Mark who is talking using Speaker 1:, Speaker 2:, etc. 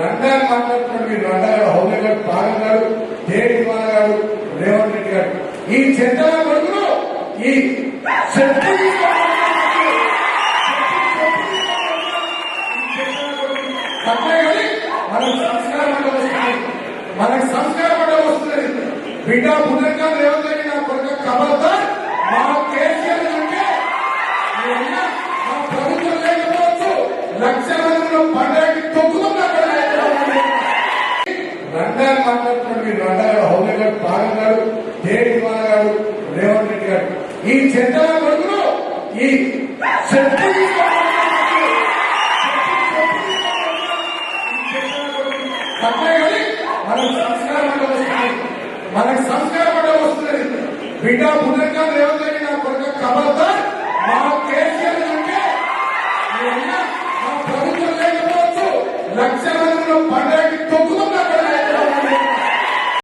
Speaker 1: రంగాలు మాట్లాడుతున్నాడు మీరు రంగాలు హౌలే గారు పాగం గారు దేవి గారు రేవంత్ రెడ్డి గారు. ఈ చెత్తల కొడుకులు ఈ చెత్త మనకు సంస్కారం అంటే వస్తుంది. మనకు సంస్కారం వస్తుంది బిడ్డ పునర్గా రేవంత్ రెడ్డి నా కొడుకు కబల్తా మా కేసీఆర్ అంటే మా ప్రభుత్వం లేకపోవచ్చు. లక్ష మందిలో పండగకి తొక్కుతున్నా రంగాలు మాట్లాడుతున్న మీరు రంగాలు హౌలే గారు పాగం గారు దేవి కుమార్ గారు రేవంత్ రెడ్డి గారు. ఈ చెత్తల కొడుకులు ఈ మనకు సంస్కారం అంటే వస్తుంది మనకు సంస్కారం అంటే వస్తుంది బిడ్డ పునర్గా రేవంత్ రెడ్డి నా కొడుకు కబల్తా మా కేసీఆర్ అంటే మా ప్రభుత్వం లేకపోవచ్చు లక్ష మందిలో పండగ